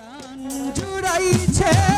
প্রাণ জুড়াইছে তোমায়